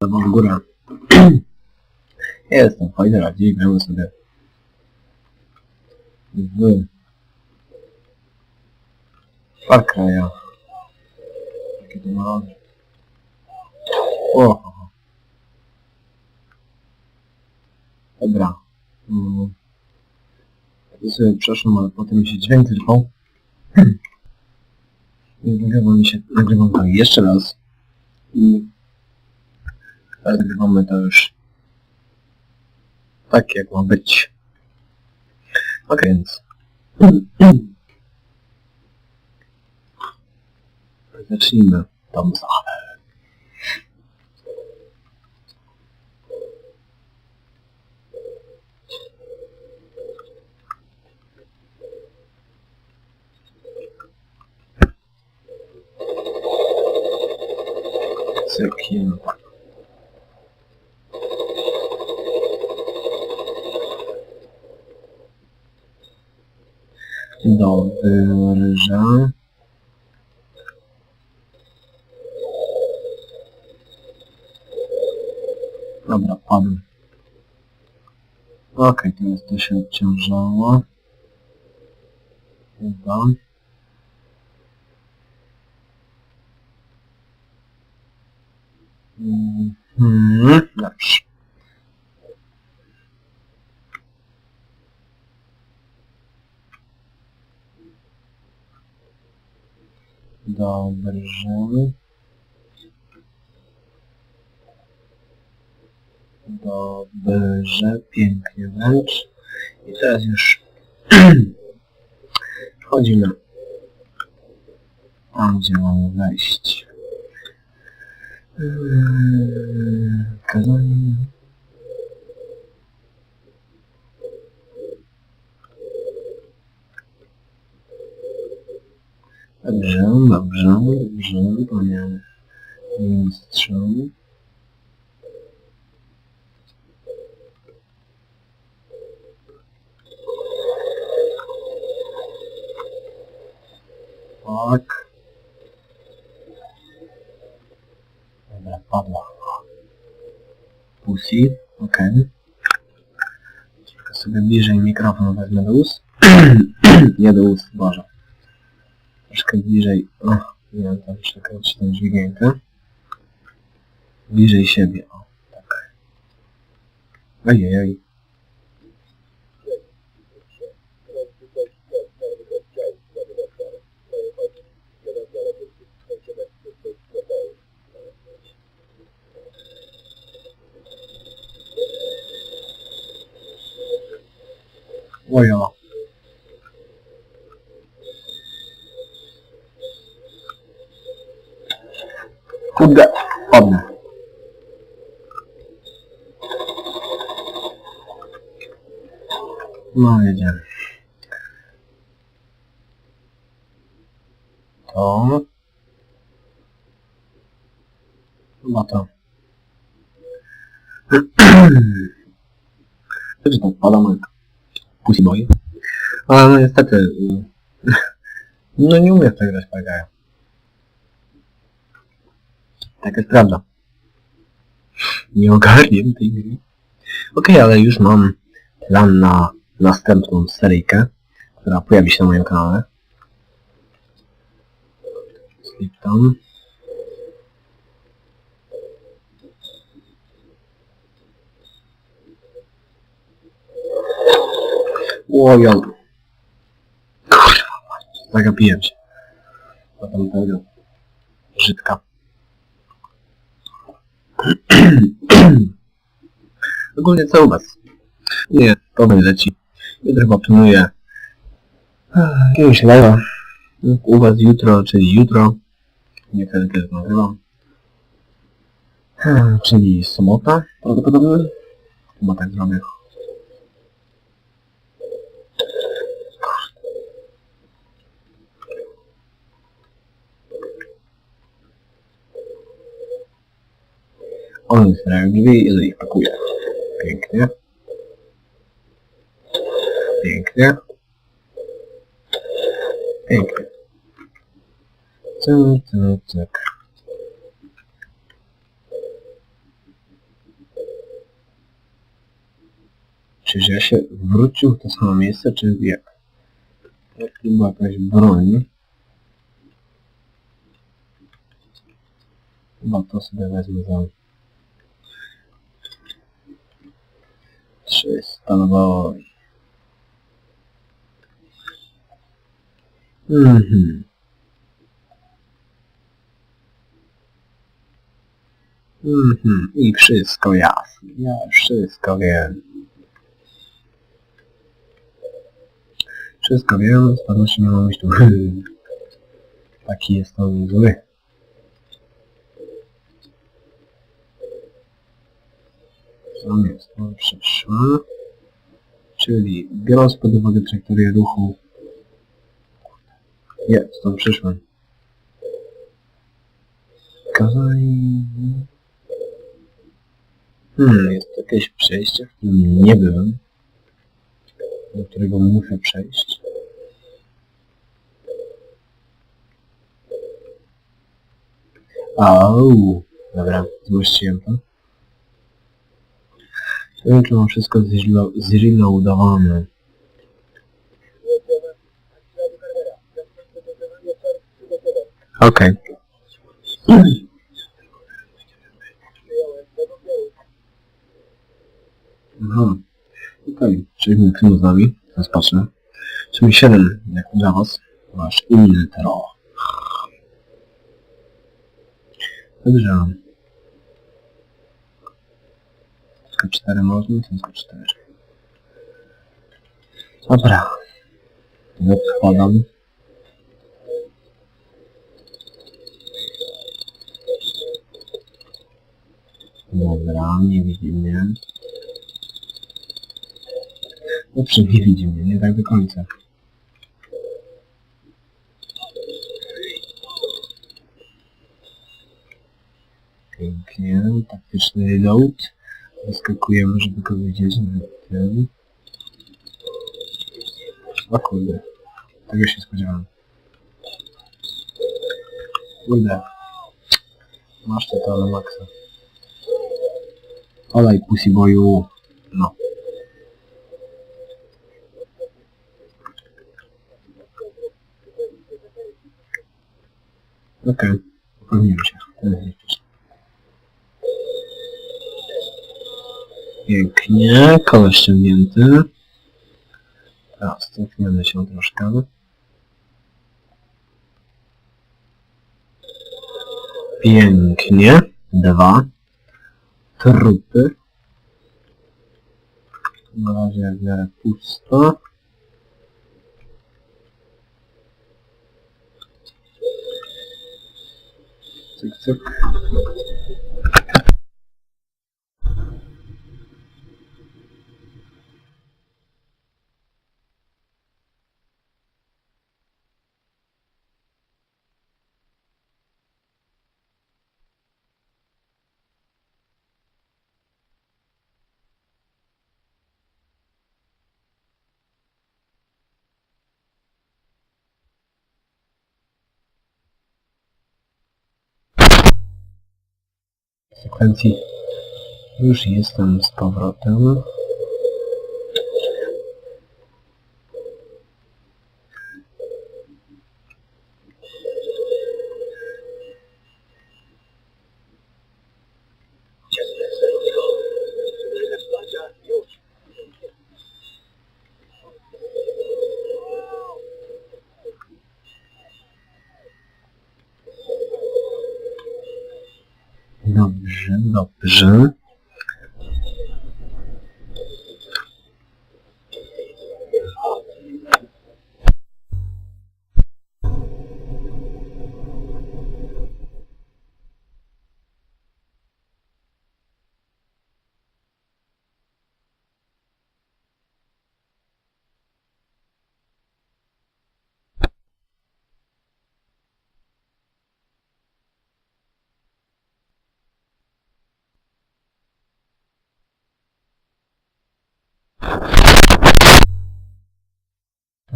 w górę. Jestem a dziś gramy sobie w Far Cry'a. Jakie to ma... O. Dobra. Mm. Ja sobie przeszłem, ale potem mi się dźwięk zrywał. Więc nagrywam się, nagrywam to jeszcze raz. I nagrywamy to już tak jak ma być. Ok, więc zacznijmy tą. Cykiem. Dobrze. Dobra, padł. Okej, teraz to się odciążało. Chyba. Mhm, dobrze. Dobrze. Dobrze, pięknie wręcz. I teraz już wchodzimy tam, gdzie mamy wejść. Yy, Kazanie. Dobrze, dobrze, dobrze, panie mistrzu. Tak. Dobra, padła. Pussy, okej. Tylko sobie bliżej mikrofon wezmę do ust. Nie do ust, Boże. Troszkę bliżej. O, wiem, tam przekręcić tą dźwigienkę. Bliżej siebie, o, tak. Ojej, ojo. Kurde, padnę. No, jedziemy. To... Chyba to. Też tak pada jak Pussy Boy. Ale no niestety... y, No nie umiem w to grać Pagaja. Tak jest prawda. Nie ogarniam tej gry. Okej, ale już mam plan na następną seryjkę, która pojawi się na moim kanale. Slipton. Ojoj. Kurwa, zagapiłem się. Do tamtego Żydka. Ogólnie co u was? Nie, to leci. Jutro eh, jakiegoś live'a. U was jutro, czyli jutro. Nie wtedy, kiedy to nagrywam. Czyli sobota prawdopodobnie. Chyba tak zrobię. On jest reaguje i pakuje. Pięknie. Pięknie. Pięknie. Tu, tu, tak. cyk. Czyż ja się wrócił w to samo miejsce, czy jak? Jak była jakaś broń. Chyba to sobie wezmę za 300 naboi. Mhm. Mhm. I wszystko jasne. Ja wszystko wiem. Wszystko wiem, z pewnością nie mam być tu. Taki jest on zły. Jest, on przyszła. Czyli biorąc pod uwagę trajektorię ruchu jest, stąd przyszłem. Kazaj... Hmm, jest jakieś przejście, w którym nie byłem. Do którego muszę przejść. Au, dobra, złościłem to. Wiem, czy mam wszystko zrelo- zreloadowane. Okej. Aha. Okej, czyli film z nami. Teraz patrzę. Czyli 7, jak dla was. Masz inny tro. Dobrze. Tylko 4 można, tylko 4. Dobra. Odkładam. Dobra, nie widzi mnie. Dobrze, nie widzi mnie, nie tak do końca. Pięknie, taktyczny reload. Wyskakujemy, żeby go widzieć na tym. O kurde, tego się spodziewałem. Kurde. Masz to na maksa. Olej, pussy boyu. No. Okej, okay. upewniłem się. Teraz liczysz. Pięknie, koło ściągnięty. Teraz cofniemy się troszkę. Pięknie. Dwa. Trupy. Na razie w miarę pusto. Cyk, cyk. Sekwencji już jestem z powrotem. Dobrze,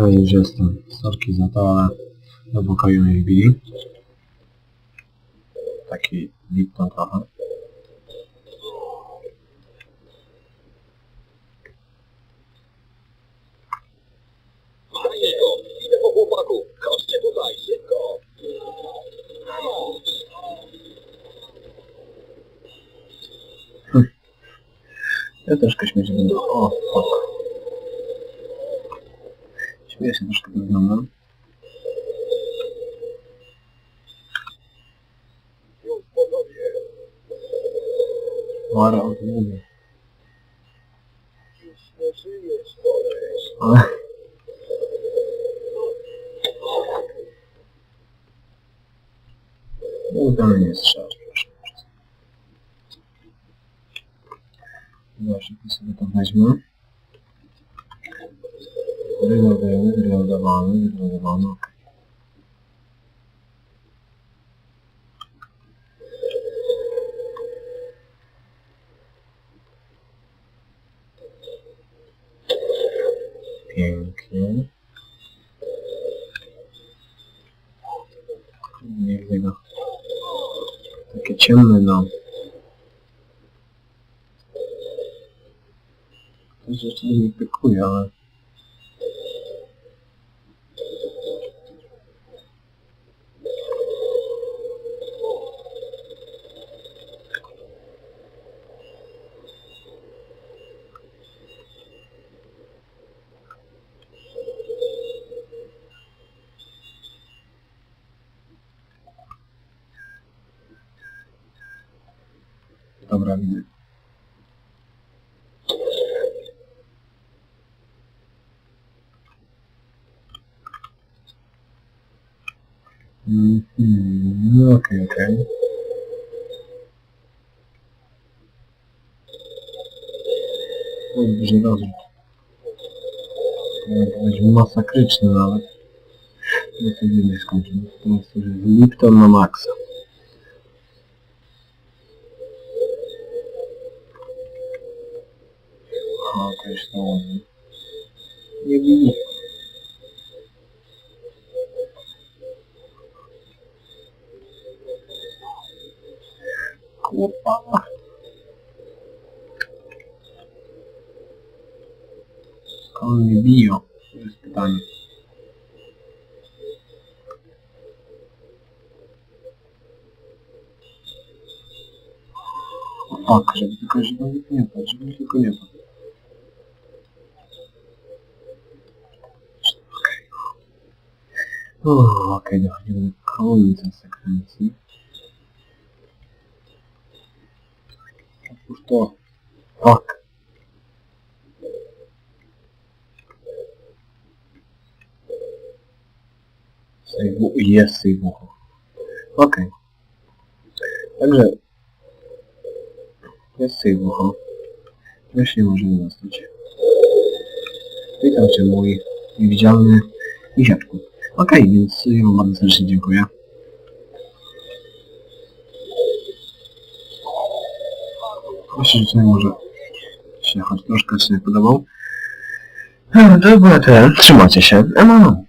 Ja już jestem. Sorki za to, ale do pokoju mnie wbili. Taki lipton trochę. Hm. Ja też kośmieć będę. O, fuck. Śmieję się troszkę wygląda. Mara, o tym mówię. Ale... No, udane nie strzelasz, proszę. Właśnie, to sobie to weźmę. Reloadujemy, reloadowany, reloadowany, ok. Pięknie. Nie widzę. Takie ciemne, no. To rzeczy nie pykuje, ale... Dobra, widzę. Mhm, no okej, okej. To jest duży rozrzut. To będzie masakryczny nawet. No to nie skończymy. To jest Lipton na maksa. Określony. Nie bij. Kurwa. Skąd mnie biją? To jest pytanie. Fuck, żeby tylko, żeby nie padł, żeby tylko nie padł. Okej, dochodzimy do końca sekwencji. Otóż to... Fuck. Sejwu... Jest sejwucho. Okej. Także... Jest sejwucho. Już nie możemy dostać. Witam Cię mój niewidzialny misiaczku. Okej, więc wam bardzo serdecznie dziękuję. Myślę, że tutaj może się choć troszkę się nie podobał. To było tyle. Trzymajcie się. Emo.